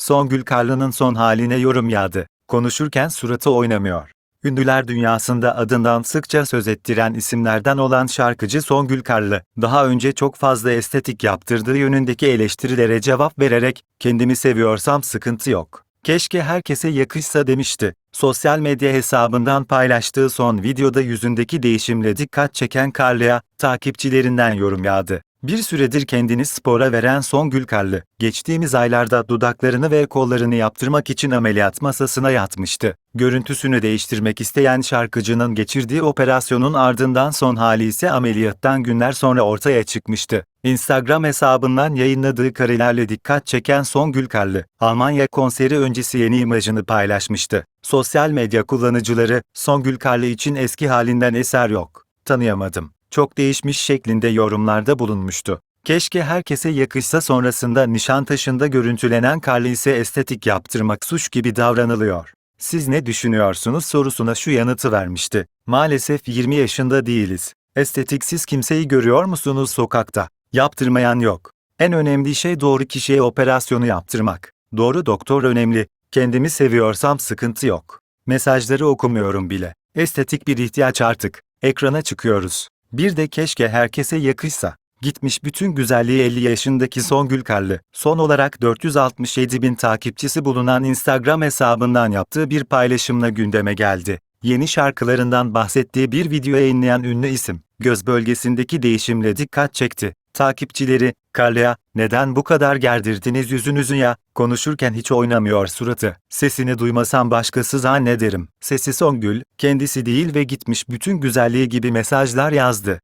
Songül Karlı'nın son haline yorum yağdı. Konuşurken suratı oynamıyor. Ünlüler dünyasında adından sıkça söz ettiren isimlerden olan şarkıcı Songül Karlı, daha önce çok fazla estetik yaptırdığı yönündeki eleştirilere cevap vererek, kendimi seviyorsam sıkıntı yok. Keşke herkese yakışsa demişti. Sosyal medya hesabından paylaştığı son videoda yüzündeki değişimle dikkat çeken Karlı'ya, takipçilerinden yorum yağdı. Bir süredir kendini spora veren Songül Karlı, geçtiğimiz aylarda dudaklarını ve kollarını yaptırmak için ameliyat masasına yatmıştı. Görüntüsünü değiştirmek isteyen şarkıcının geçirdiği operasyonun ardından son hali ise ameliyattan günler sonra ortaya çıkmıştı. Instagram hesabından yayınladığı karelerle dikkat çeken Songül Karlı, Almanya konseri öncesi yeni imajını paylaşmıştı. Sosyal medya kullanıcıları, Songül Karlı için eski halinden eser yok, tanıyamadım çok değişmiş şeklinde yorumlarda bulunmuştu. Keşke herkese yakışsa sonrasında Nişantaşı'nda görüntülenen Karlı ise estetik yaptırmak suç gibi davranılıyor. Siz ne düşünüyorsunuz sorusuna şu yanıtı vermişti. Maalesef 20 yaşında değiliz. Estetiksiz kimseyi görüyor musunuz sokakta? Yaptırmayan yok. En önemli şey doğru kişiye operasyonu yaptırmak. Doğru doktor önemli. Kendimi seviyorsam sıkıntı yok. Mesajları okumuyorum bile. Estetik bir ihtiyaç artık. Ekrana çıkıyoruz. Bir de keşke herkese yakışsa. Gitmiş bütün güzelliği 50 yaşındaki Songül Karlı, son olarak 467 bin takipçisi bulunan Instagram hesabından yaptığı bir paylaşımla gündeme geldi. Yeni şarkılarından bahsettiği bir video yayınlayan ünlü isim, göz bölgesindeki değişimle dikkat çekti. Takipçileri, Karlı'ya, neden bu kadar gerdirdiniz yüzünüzü ya, konuşurken hiç oynamıyor suratı, sesini duymasam başkası zannederim. Sesi Songül, kendisi değil ve gitmiş bütün güzelliği gibi mesajlar yazdı.